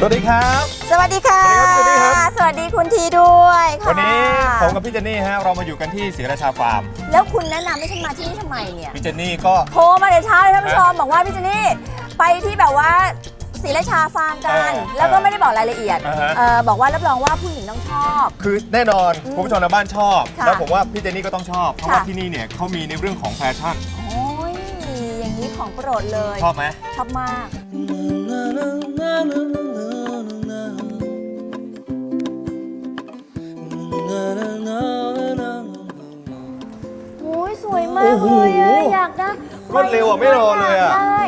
สวัสดีครับ สวัสดีค่ะ สวัสดีครับ สวัสดีคุณทีด้วยค่ะวันนี้ผมกับพี่เจนนี่ฮะเรามาอยู่กันที่ศรีราชาฟาร์ม แล้วคุณแนะนำให้ฉันมาที่นี่ทำไมเนี่ย พี่เจนนี่ก็โทรมาแต่เช้าเลยท่านผู้ชมบอกว่าพี่เจนี่ไปที่แบบว่าศรีราชาฟาร์มกันเออแล้วก็ไม่ได้บอกรายละเอียดอ่าฮะเออบอกว่ารับรองว่าผู้หญิงต้องชอบ คือแน่นอนอืมคุณผู้ชมในบ้านชอบค่ะแล้วผมว่าพี่เจนนี่ก็ต้องชอบ เพราะว่าค่ะที่นี่เนี่ยเขามีในเรื่องของแฟชั่นโอ้ยอย่างนี้ของโปรดเลย ชอบไหมชอบมาก โอ้ยสวยมากเลยอะอยากได้รวดเร็วอะไม่รอเลยอะ ได้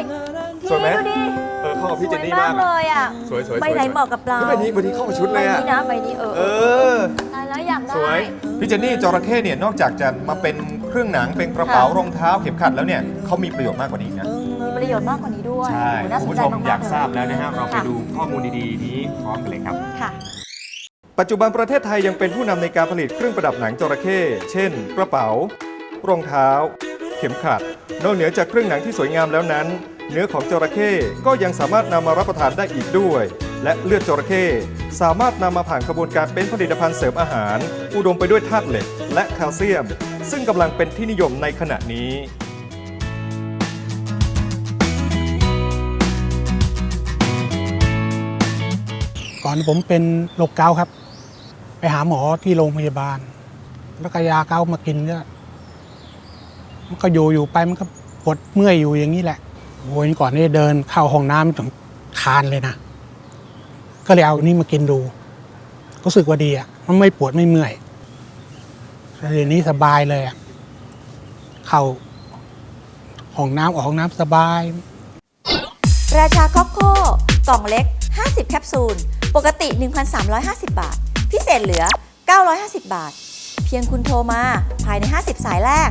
สวยไหมดูดิเออเข้ากับพี่เจนนี่สวยมากเลอะยอะสวยๆสวยๆใบไหนเหมาะกับเราเฮ้ยใบนี้ใบนี้เข้ากับชุดเลยอะใบนี้นะใบนี้เออเออ ตายแล้วอยากได้ สวย พี่เจนนี่จระเข้เนี่ยนอกจากจะมาเป็นเครื่องหนังเป็นกระเป๋าค่ะ รองเท้าเข็มขัดแล้วเนี่ยเขามีประโยชน์มากกว่านี้อีกนะ มีประโยชน์มากกว่านี้ด้วยใช่โอ้น่าสคุณนผู้ใจชมมากๆอยากทราบแล้วนะฮะลยเราไปดูข้อมูลดีๆนี้พร้อมกันเลยครับ ค่ะ ปัจจุบันประเทศไทยยังเป็นผู้นำในการผลิตเครื่องประดับหนังจระเข้ เช่น กระเป๋า รองเท้า เข็มขัด นอกเหนือจากเครื่องหนังที่สวยงามแล้วนั้น เนื้อของจระเข้ก็ยังสามารถนำมารับประทานได้อีกด้วย และเลือดจระเข้สามารถนำมาผ่านกระบวนการเป็นผลิตภัณฑ์เสริมอาหาร อุดมไปด้วยธาตุเหล็ก และแคลเซียม ซึ่งกำลังเป็นที่นิยมในขณะนี้ ก่อนผมเป็นโรคเกาต์ครับ ไปหาหมอที่โรงพยาบาล แล้วก็ยาเกาต์มากินก็มันก็อยู่อยู่ไปมันก็ปวดเมื่อยอยู่อย่างนี้แหละโอ้ยก่อนนี่เดินเข้าห้องน้ำถึงคานเลยนะก็เลยเอาอันนี้มากินดูรู้สึกว่าดีอะมันไม่ปวดไม่เมื่อยเดี๋ยวนี้สบายเลยอะเข้าห้องน้ำออกห้องน้ำสบาย ราชาคอโค่กล่องเล็ก 50 แคปซูล ปกติ 1,350 บาท พิเศษเหลือ 950 บาท เพียงคุณโทรมาภายใน 50 สายแรก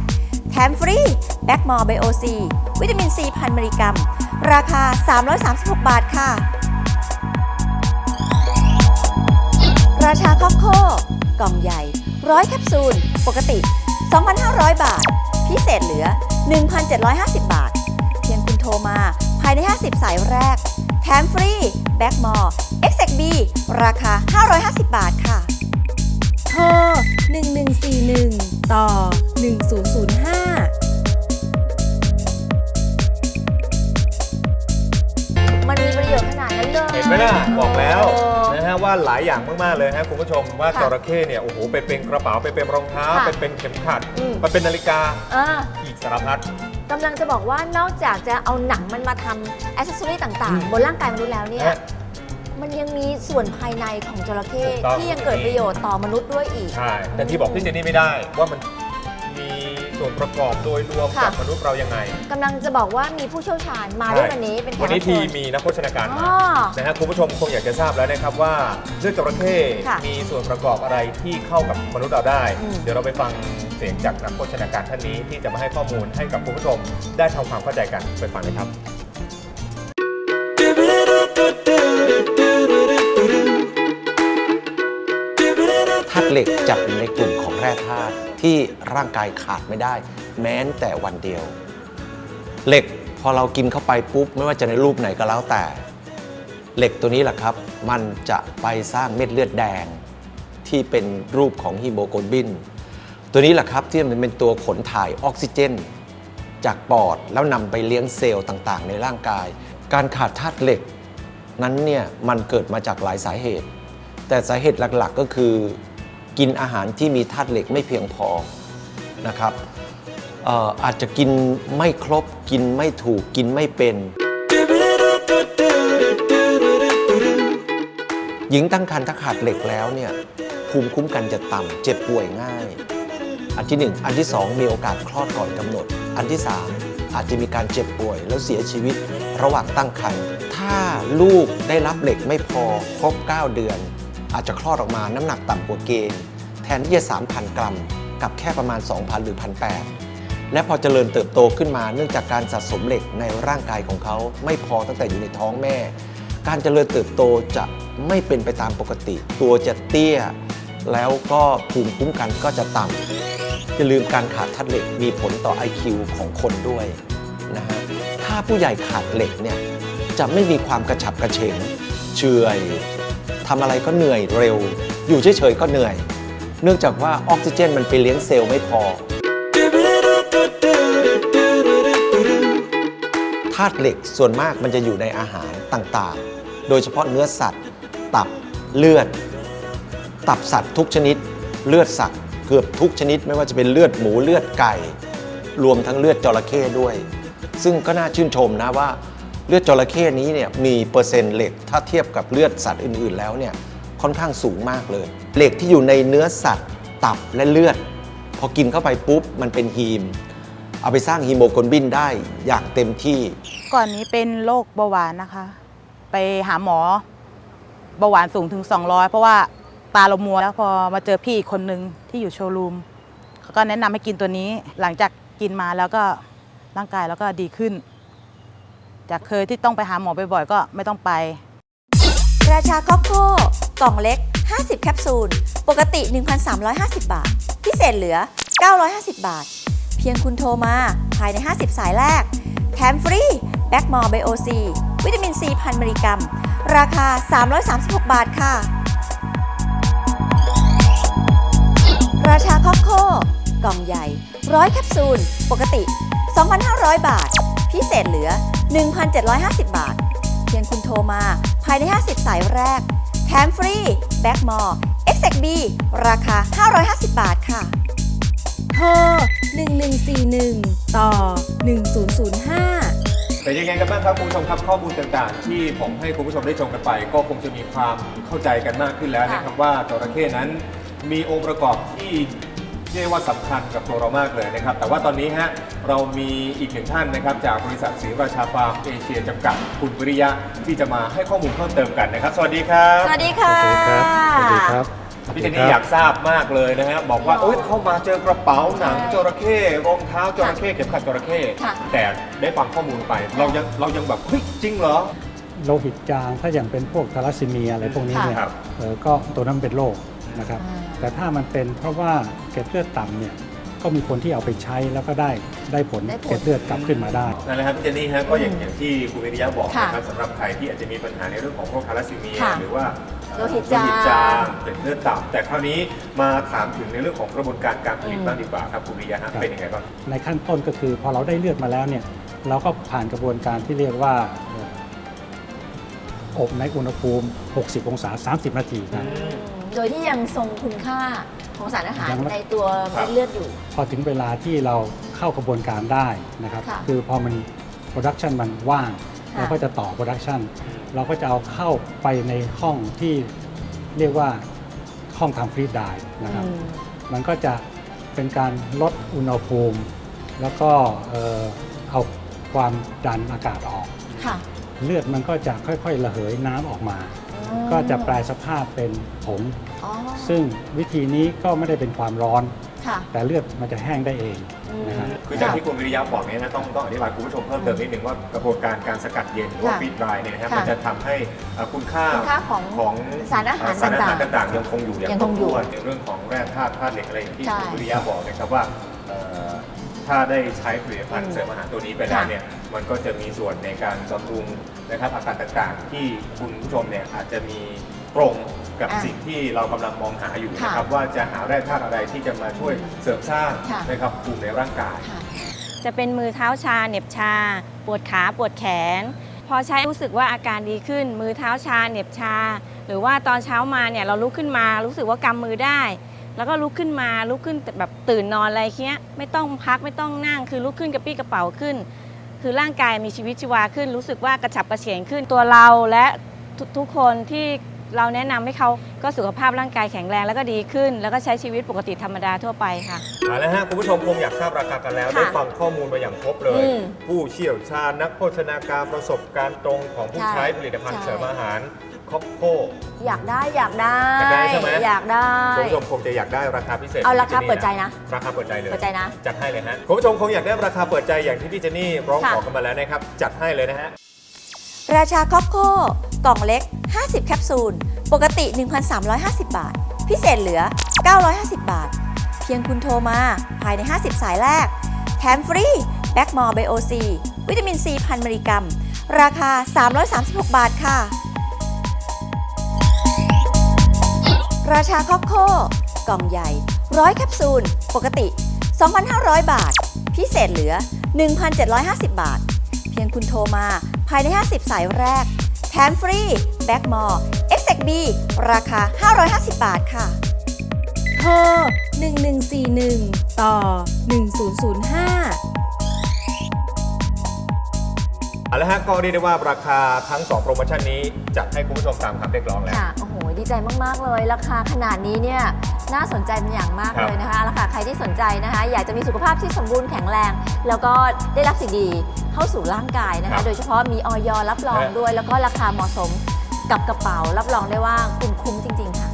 แถมฟรี แบ็กมอร์ไบโอซีวิตามินซีพันมิลลิกรัม ราคา 336 บาทค่ะ ราชาคอโคกล่องใหญ่ 100 แคปซูล ปกติ 2,500 บาท พิเศษเหลือ 1,750 บาท เพียงคุณโทรมาภายใน 50 สายแรก แถมฟรี แบ็กมอร์ XXB ราคา 550 บาทค่ะ โทร 1141 ต่อ 1005 มันมีประโยชน์ขนาดนั้นเลย เห็นไหมล่ะ บอกแล้ว เออนะ ฮะว่าหลายอย่างมากๆเลยฮะคุณผู้ชมว่าค่ะจระเข้เนี่ยโอ้โหไปเป็นกระเป๋าไปเป็นรองเท้าค่ะไปเป็นเข็มขัดอืม ไปเป็นนาฬิกาอ่าอีกสารพัด กำลังจะบอกว่านอกจากจะเอาหนังมันมาทำอ c เซสซอรี่ต่างอืม ๆ บนร่างกายมนุษย์แล้วเนี่ย ฮะ มันยังมีส่วนภายในของจระเข้ถูกต้อง ที่ยังเกิดประโยชน์ต่อมนุษย์ด้วยอีก ใช่แต่ที่บอกพี่เจนนี่ไม่ได้ว่ามันมี ส่วนประกอบโดยรวมค่ะ กับมนุษย์เรายังไง กำลังจะบอกว่ามีผู้เชี่ยวชาญมาด้วยวันนี้เป็นแขกวันนี้รับทีเชิญ มีนักโภชนาการอ๋มาอนะฮะคุณผู้ชมคงอยากจะทราบแล้วนะครับว่าเลือดจระเข้ค่ะมีส่วนประกอบอะไรที่เข้ากับมนุษย์เราได้ อืม เดี๋ยวเราไปฟังเสียงจากนักโภชนาการท่านนี้ที่จะมาให้ข้อมูลให้กับคุณผู้ชมได้ทำความเข้าใจกันไปฟังเลยครับ ล็กจัดเป็นในกลุ่มของแร่ธาตุที่ร่างกายขาดไม่ได้ แม้แต่วันเดียว เหล็กพอเรากินเข้าไปปุ๊บ ไม่ว่าจะในรูปไหนก็แล้วแต่ เหล็กตัวนี้แหละครับ มันจะไปสร้างเม็ดเลือดแดง ที่เป็นรูปของฮีโมโกลบิน ตัวนี้แหละครับที่มันเป็นตัวขนถ่ายออกซิเจน จากปอดแล้วนำไปเลี้ยงเซลล์ต่างๆ ในร่างกาย การขาดธาตุเหล็กนั้นเนี่ยมันเกิดมาจากหลายสาเหตุ แต่สาเหตุหลักๆก็คือ กินอาหารที่มีธาตุเหล็กไม่เพียงพอนะครับออาจจะกินไม่ครบกินไม่ถูกกินไม่เป็น หญิงตั้งครรภ์ถ้าขาดเหล็กแล้วเนี่ยภูมิคุ้มกันจะต่ำเจ็บป่วยง่าย อันที่หนึ่งอันที่สองมีโอกาสคลอดก่อนกำหนด อันที่สามอาจจะมีการเจ็บป่วยแล้วเสียชีวิตระหว่างตั้งครรภ์ถ้าลูกได้รับเหล็กไม่พอครบ 9 เดือน อาจจะคลอดออกมาน้ำหนักต่ำกว่าเกณฑ์ ทนที่จะ 3,000 กรัม กับแค่ประมาณ 2,000 หรือ 1,800 และพอเจริญเติบโตขึ้นมาเนื่องจากการสะสมเหล็กในร่างกายของเขา ไม่พอตั้งแต่อยู่ในท้องแม่ การเจริญเติบโตจะไม่เป็นไปตามปกติ ตัวจะเตี้ย แล้วก็ภูมิคุ้มกันก็จะต่ำอย่าลืมการขาดธาตุเหล็กมีผลต่อ IQ ของคนด้วยนะฮะถ้าผู้ใหญ่ขาดเหล็กเนี่ยจะไม่มีความกระฉับกระเฉงเฉอยทำอะไรก็เหนื่อยเร็ว อยู่เฉยๆก็เหนื่อย เนื่องจากว่าออกซิเจนมันไปเลี้ยงเซลล์ไม่พอธาตุเหล็กส่วนมากมันจะอยู่ในอาหารต่างๆ โดยเฉพาะเนื้อสัตว์ ตับเลือด ตับสัตว์ทุกชนิด เลือดสัตว์เกือบทุกชนิดไม่ว่าจะเป็นเลือดหมูเลือดไก่ รวมทั้งเลือดจระเข้ด้วย ซึ่งก็น่าชื่นชมนะว่าเลือดจระเข้นี้เนี่ยมีเปอร์เซ็นต์เหล็กถ้าเทียบกับเลือดสัตว์อื่น ๆ แล้วเนี่ย ค่อนข้างสูงมากเลย เหล็กที่อยู่ในเนื้อสัตว์ ตับและเลือด พอกินเข้าไปปุ๊บมันเป็นฮีม เอาไปสร้างฮีโมโกลบินได้อย่างเต็มที่ ก่อนนี้เป็นโรคเบาหวานนะคะ ไปหาหมอเบาหวานสูงถึง 200 เพราะว่าตาเรามัวแล้วพอมาเจอพี่อีกคนนึงที่อยู่โชว์รูมเขาก็แนะนำให้กินตัวนี้หลังจากกินมาแล้วก็ร่างกายแล้วก็ดีขึ้น จากเคยที่ต้องไปหาหมอบ่อยๆก็ไม่ต้องไป ราชาคอปโคกล่องเล็ก 50 แคปซูล ปกติ 1,350 บาท พิเศษเหลือ 950 บาท เพียงคุณโทรมาภายใน 50 สายแรก แถมฟรีแบ็กมอร์ไบโอซีวิตามินซีพันมิลลิกรัม ราคา 336 บาทค่ะ ราชาคอปโคกล่องใหญ่ 100 แคปซูล ปกติ 2,500 บาท พิเศษเหลือ 1,750 บาท เพียงคุณโทรมา ภายใน 50 สายแรก แถมฟรี แบ็กมอร์ XXB ราคา 550 บาทค่ะโทร1141 ต่อ 1005เป็นยังไงกันบ้างครับคุณผู้ชมครับข้อมูลต่างๆ ที่ผมให้คุณผู้ชมได้ชมกันไป ก็คงจะมีความเข้าใจกันมากขึ้นแล้วนะครับว่าจระเข้นั้นมีองค์ประกอบที่ เรียกว่าสำคัญกับตัวเรามากเลยนะครับ แต่ว่าตอนนี้ฮะเรามีอีกหนึ่งท่านนะครับ จากบริษัทศรีราชาฟาร์มเอเชียจำกัดคุณวิริยะที่จะมาให้ข้อมูลเพิ่มเติมกันนะครับ สวัสดีครับ สวัสดีค่ะ สวัสดีครับพี่เจนนี่อยากทราบมากเลยนะฮะบอกว่าเอ้ยเข้ามาเจอกระเป๋าหนังจระเข้รองเท้าจระเข้เข็มขัดจระเข้ค่ะแต่ได้ฟังข้อมูลไป เรายังเรายังแบบเฮ้ยจริงเหรอโลหิตจางถ้าอย่างเป็นพวกทาลัสซีเมียอะไรพวกนี้เนี่ยครับเออก็ตัวนั้นเป็นโรคนะครับอ่าแต่ถ้ามันเป็นเพราะว่า เกล็ดเลือดต่ำเนี่ยก็มีคนที่เอาไปใช้แล้วก็ได้ได้ผลได้ผล เกล็ดเลือดกลับขึ้นมาได้ นั่นแหละครับพี่เจนนี่ฮะก็อย่างอย่างที่คุณวิริยะบอกค่ะนะครับสำหรับใครที่อาจจะมีปัญหาในเรื่องของโรคทาลัสซีเมีย ค่ะหรือว่าเอ่อโลหิตจางจางเป็นเลือดต่ำแต่คราวนี้มาถามถึงในเรื่องของกระบวนการการผลิตอืม บ้างดีกว่าครับคุณวิริยะฮะครับ เป็นยังไงบ้าง ในขั้นต้นก็คือพอเราได้เลือดมาแล้วเนี่ยเราก็ผ่านกระบวนการที่เรียกว่าเอ่ออบในอุณหภูมิ 60 องศา 30 นาทีนะ โดยที่ยังทรงคุณค่า ของสารอาหารยังไม่ในตัวครับเม็ดเลือดอยู่ พอถึงเวลาที่เราเข้ากระบวนการได้นะครับ ค่ะคือพอมันโปรดักชันมันว่าง ค่ะ เราก็จะต่อโปรดักชันเราก็จะเอาเข้าไปในห้องที่เรียกว่าห้องทำฟรีดไดร์นะครับ อืม มันก็จะเป็นการลดอุณหภูมิ แล้วก็เอ่อเอาความดันอากาศออก ค่ะเลือดมันก็จะค่อยๆ ระเหยน้ำออกมาอืมก็จะแปลสภาพเป็นผงอ๋อ ซึ่งวิธีนี้ก็ไม่ได้เป็นความร้อน ค่ะ แต่เลือดมันจะแห้งได้เองนะครับคือจากที่คุณวิริยะบอกเนี่ยนะต้องต้องอธิบายคุณผู้ชมเพิ่มเติมนิดหนึ่งว่ากระบวนการการสกัดเย็นหรือว่าค่ะฟีดไดรเนี่ยนะครับค่ะมันจะทำให้เอ่อคุณค่าคุณค่าของของสารอาหารสารอาหารต่างๆต่างๆ ยังคงอยู่อย่างยังคงอยู่รบถ้วนในเรื่องของแร่ธาตุธาตุเหล็กอะไรอย่างที่ใช่คุณวิริยะบอกนะครับว่าเอ่อถ้าได้ใช้ผลิตภัณฑ์เสริมอาหารตัวนี้ไปแล้วเนี่ยมันก็จะมีส่วนในการบำรุงนะครับอาการต่างๆ ที่คุณผู้ชมเนี่ยอาจจะมีตรง กับอะสิ่งที่เรากำลังมองหาอยู่ค่ะนะครับว่าจะหาแร่ธาตุอะไรที่จะมาช่วยเสริมสร้างค่ะ นะครับภูมิในร่างกาย ค่ะ จะเป็นมือเท้าชาเหน็บชา ปวดขาปวดแขน พอใช้รู้สึกว่าอาการดีขึ้น มือเท้าชาเหน็บชา หรือว่าตอนเช้ามาเนี่ยเราลุกขึ้นมา รู้สึกว่ากำมือได้ แล้วก็ลุกขึ้นมาลุกขึ้นแบบตื่นนอนอะไรเงี้ยไม่ต้องพักไม่ต้องนั่งคือลุกขึ้นกระปี้กระเป๋าขึ้น คือร่างกายมีชีวิตชีวาขึ้น รู้สึกว่ากระฉับกระเฉงขึ้นตัวเราและทุกทุกคนที่ เราแนะนำให้เขาก็สุขภาพร่างกายแข็งแรงแล้วก็ดีขึ้น แล้วก็ใช้ชีวิตปกติธรรมดาทั่วไปค่ะ เอาละฮะคุณผู้ชมคงอยากทราบราคากันแล้ว ค่ะได้ฟังข้อมูลมาอย่างครบเลย อืมผู้เชี่ยวชาญนักโภชนาการประสบการณ์ตรงของผู้ใช่ ใช้ผลิตภัณฑ์ใช่ เสริมอาหารคอปโค อยากได้อยากได้ อยากได้ใช่ไหม อยากได้ คุณผู้ชมคงจะอยากได้ราคาพิเศษเอาราคาที่เปิดใจนะ ราคาเปิดใจเลย เปิดใจนะ จัดให้เลยฮะคุณผู้ชมคงอยากได้ราคาเปิดใจอย่างที่พี่เจนนี่ร้องค่ะขอกันมาแล้วนะครับ จัดให้เลยนะฮะ ราชาคอปโคกล่องเล็ก 50 แคปซูล ปกติ 1,350 บาท พิเศษเหลือ 950 บาท เพียงคุณโทรมาภายใน 50 สายแรก แถมฟรี แบ็กมอร์ไบโอซีวิตามินซีพันมิลลิกรัม ราคา 336 บาทค่ะ ราชาคอโคกล่องใหญ่ 100 แคปซูล ปกติ 2,500 บาท พิเศษเหลือ 1,750 บาท เพียงคุณโทรมา ภายใน 50 สายแรก แถมฟรีแบ็กมอร์ x x b ราคา 550 บาทค่ะโทร1141 ต่อ 1005เอาละฮะก็เรียกได้ว่าราคาทั้ง 2 โปรโมชั่นนี้จัดให้คุณผู้ชมตามคำเรียกร้องแล้ว ค่ะโอ้โห ดีใจมาก ๆ เลย ราคาขนาดนี้เนี่ยน่าสนใจเป็นอย่างมากครับ เลยนะคะราคาใครที่สนใจนะคะ อยากจะมีสุขภาพที่สมบูรณ์แข็งแรง แล้วก็ได้รับสิ่งดีเข้าสู่ร่างกายนะครัคะ บโดยเฉพาะมีออยรับรองฮะด้วย แล้วก็ราคาเหมาะสมกับกระเป๋ารับรองได้ว่าคุณคุ้มจริง ๆ ค่ะ